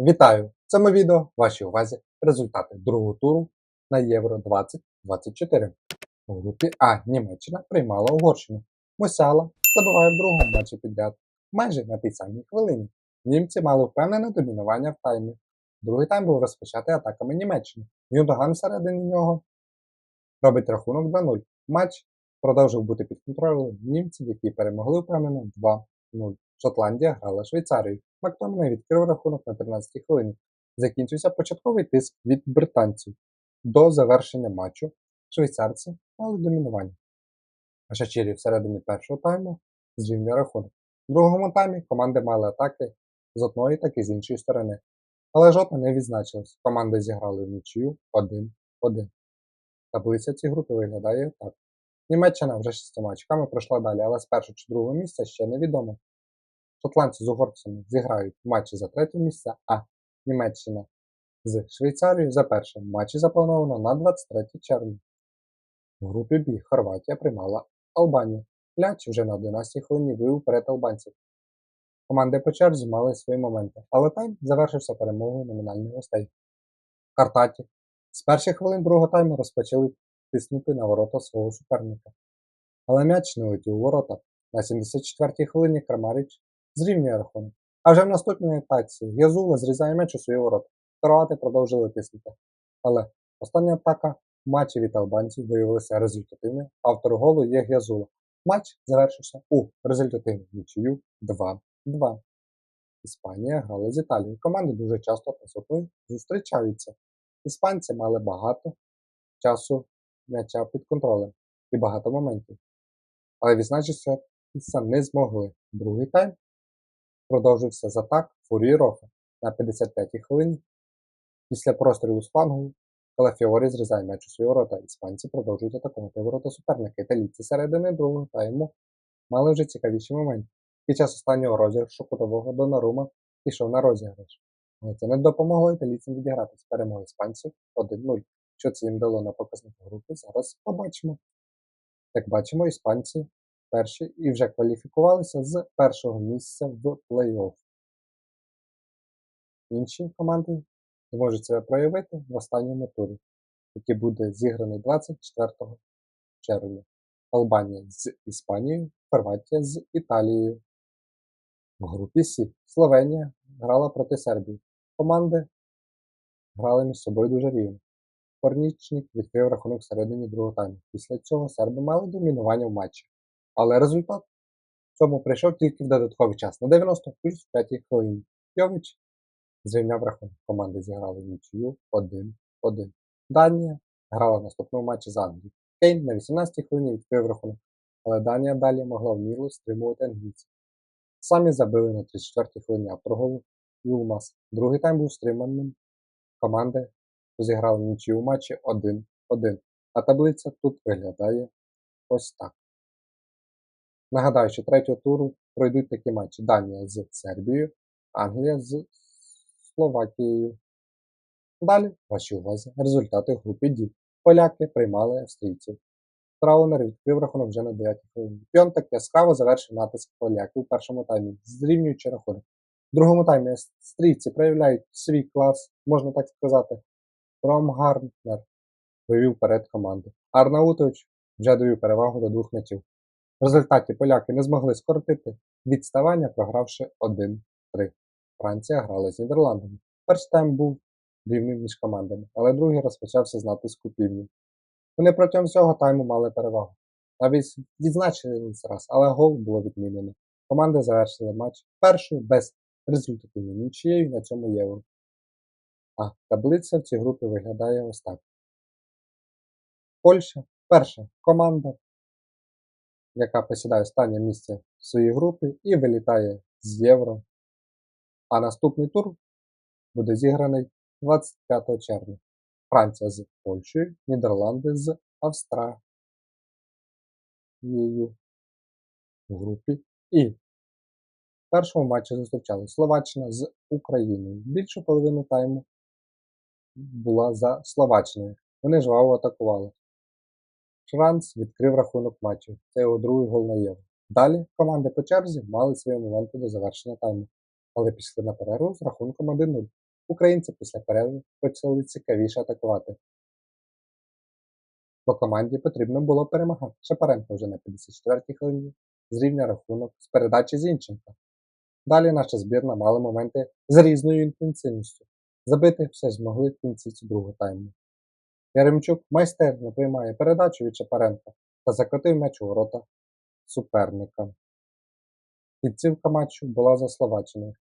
Вітаю! В цьому відео вашій увазі результати другого туру на Євро 2024. У групі А Німеччина приймала Угорщину. Мусяла забиває в другому матчі підряд. Майже на тій самій хвилині. Німці мали впевнене домінування в таймі. Другий тайм був розпочатий атаками Німеччини. Юндоган всередині нього робить рахунок 2-0. Матч продовжив бути під контролем німців, які перемогли впевнено 2-0. Шотландія грала Швейцарію. Мактоміней відкрив рахунок на 13-й хвилині. Закінчився початковий тиск від британців. До завершення матчу швейцарці мали домінування. А Шачірі всередині першого тайму зрівнює рахунок. В другому таймі команди мали атаки з одної, так і з іншої сторони. Але жодна не відзначилась. Команди зіграли в нічию 1-1. Таблиця цієї групи виглядає так. Німеччина вже шістьма очками пройшла далі, але з першого чи другого місця ще невідомо. Шотландці з угорцями зіграють матчі за третє місце, а Німеччина з Швейцарією за перше. Матчі заплановано на 23 червня. В групі Б Хорватія приймала Албанію. Ляч вже на 11 хвилині вивів перед албанців. Команди по черзі мали свої моменти, але тайм завершився перемогою номінальних гостей. Картаті з перших хвилин другого тайму розпочали тиснути на ворота свого суперника. Але м'яч не летів у ворота. На 74-й хвилині Крамаріч зрівнює рахунок. А вже в наступній атаці Гязула зрізає м'яч у свої ворота. Кроати продовжили тиснути. Але остання атака матчі від албанців виявилася результативною. Автор голу є Гязула. Матч завершився у результативну нічию 2-2. Іспанія грала з Італією. Команди дуже часто та собою зустрічаються. Іспанці мали багато часу м'яча під контролем і багато моментів. Але відзначитися не змогли. Другий тайм продовжився з атак Фурії Роха на 55-й хвилині. Після прострілу з флангу Калафіорі зрізає м'яч у свої ворота. Іспанці продовжують атакувати ворота суперника. Італійці середини другого тайму мали вже цікавіші моменти. Під час останнього розіграшу кутового Донарума пішов на розіграш. Але це не допомогло італійцям відіграти з перемоги іспанців 1-0. Що це їм дало на показнику групи, зараз побачимо. Як бачимо, іспанці перші і вже кваліфікувалися з першого місця в плей-офф. Інші команди зможуть себе проявити в останньому турі, який буде зіграний 24 червня. Албанія з Іспанією, Хорватія з Італією. В групі Сі Словенія грала проти Сербії. Команди грали між собою дуже рівно. Корнічник відкрив рахунок всередині другого тайму. Після цього серби мали домінування в матчі. Але результат в цьому прийшов тільки в додатковий час на 90 плюс 5 хвилині. Йович зрівняв рахунок. Команди зіграли нічию 1-1. Данія грала в наступному матчі з Англією. Кейн на 18-й хвилині відкрив рахунок, але Данія далі могла вміло стримувати англійців. Самі забили на 34-й хвилині автор Юлмас. Другий тайм був стриманим. Команди розіграли нічию матчі 1-1. А таблиця тут виглядає ось так. Нагадаю, що третього туру пройдуть такі матчі: Данія з Сербією, Англія з Словакією. Далі, вашій увазі, результати групи D. Поляки приймали австрійців. Траунер відкрив рахунок вже на 9 хвилині. Пьонтак яскраво завершив натиск поляків у першому таймі, зрівнюючи рахунок. В другому таймі австрійці проявляють свій клас, можна так сказати. Ром Гарнер вивів перед команду. Арнаутович вже довів перевагу до двох м'ячів. В результаті поляки не змогли скоротити відставання, програвши 1-3. Франція грала з Нідерландами. Перший тайм був рівним між командами, але другий розпочався з натиску півдні. Вони протягом всього тайму мали перевагу. Навіть відзначились раз, але гол було відмінено. Команди завершили матч першою без результативної нічією на цьому євро. А таблиця в цій групі виглядає ось так. Польща перша команда, яка посідає останнє місце в своїй групі і вилітає з євро. А наступний тур буде зіграний 25 червня. Франція з Польщею, Нідерланди з Австралією в групі. І в першому матчі зустрічали Словаччина з Україною. Більшу половину тайму була за Словаччиною. Вони жваво атакували. Шранц відкрив рахунок матчу. Це його другий гол на євро. Далі команди по черзі мали свої моменти до завершення тайму, але пішли на перерву з рахунком 1-0. Українці після перерви почали цікавіше атакувати. По команді потрібно було перемагати. Шапаренко вже на 54-й хвилині зрівняв рахунок з передачі Зінченка. Далі наша збірна мала моменти з різною інтенсивністю. Забити все змогли в кінці другого тайму. Яремчук майстерно приймає передачу від Шапаренка та закотив м'яч у ворота суперника. Кінцівка матчу була за Словаччиною,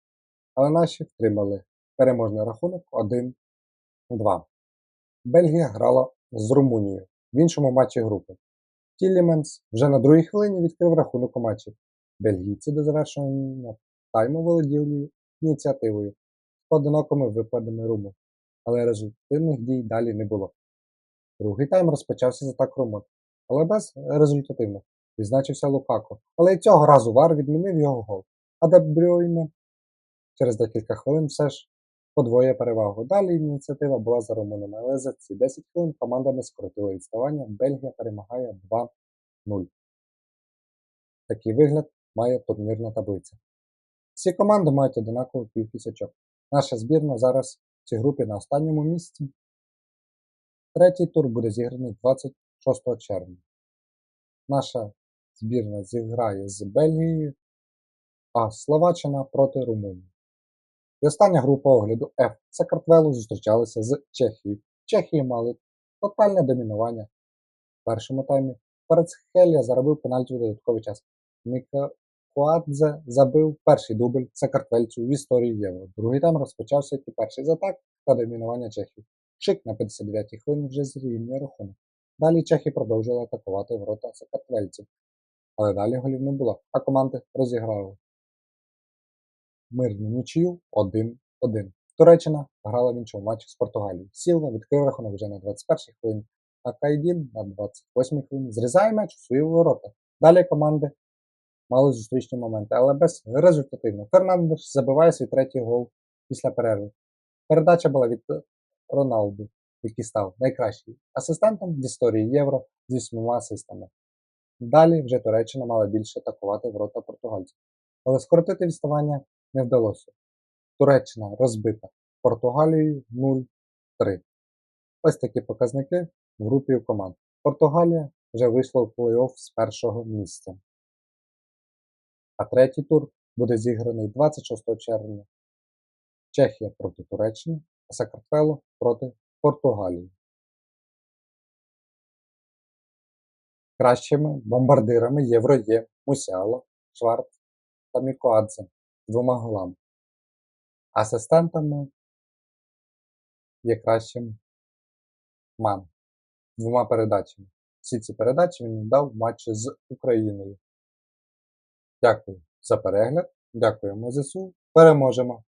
але наші втримали переможний рахунок 1-2. Бельгія грала з Румунією в іншому матчі групи. Тіліменс вже на другій хвилині відкрив рахунок у матчі. Бельгійці до завершення тайму володіли ініціативою з поодинокими випадами руму, але результативних дій далі не було. Другий тайм розпочався з атак румун, але без результативних. Відзначився Лукако, але й цього разу Вар відмінив його гол. А Де Брюйне через декілька хвилин все ж подвоє перевагу. Далі ініціатива була за румунами, але за ці 10 хвилин команда не скоротила відставання. Бельгія перемагає 2-0. Такий вигляд має турнірна таблиця. Всі команди мають одинакову очок. Наша збірна зараз в цій групі на останньому місці. Третій тур буде зіграний 26 червня. Наша збірна зіграє з Бельгією, а Словаччина проти Румунії. І остання група огляду F Сакартвелу зустрічалися з Чехією. Чехії мали тотальне домінування в першому таймі. Парацхелія заробив пенальті у додатковий час. Мікоадзе забив перший дубль Сакартвельцю в історії Євро. Другий тайм розпочався як і перший з атак та домінування Чехів. Шик на 59-й хвилині вже зрівнює рахунок. Далі чехи продовжили атакувати ворота сакартвельців. Але далі голів не було, а команди розіграли мирну нічию 1-1. Туреччина грала в іншому матчі з Португалією. Сілва відкрив рахунок вже на 21-й хвилині, а Кайдін на 28-й хвилині зрізає м'яч у свої ворота. Далі команди мали зустрічні моменти, але безрезультативно. Фернандеш забиває свій третій гол після перерви. Передача була від Роналду, який став найкращим асистентом в історії Євро з вісьмома асистами. Далі вже Туреччина мала більше атакувати ворота португальців. Але скоротити відставання не вдалося. Туреччина розбита Португалією 0-3. Ось такі показники в групі команд. Португалія вже вийшла в плей-офф з першого місця. А третій тур буде зіграний 26 червня. Чехія проти Туреччини, а проти Португалії. Кращими бомбардирами Євро є Мусяло, Шварц та Мікоадзе з двома голами. Асистентами є кращим Ман з двома передачами. Всі ці передачі він дав матчі з Україною. Дякую за перегляд. Дякуємо ЗСУ. Переможемо!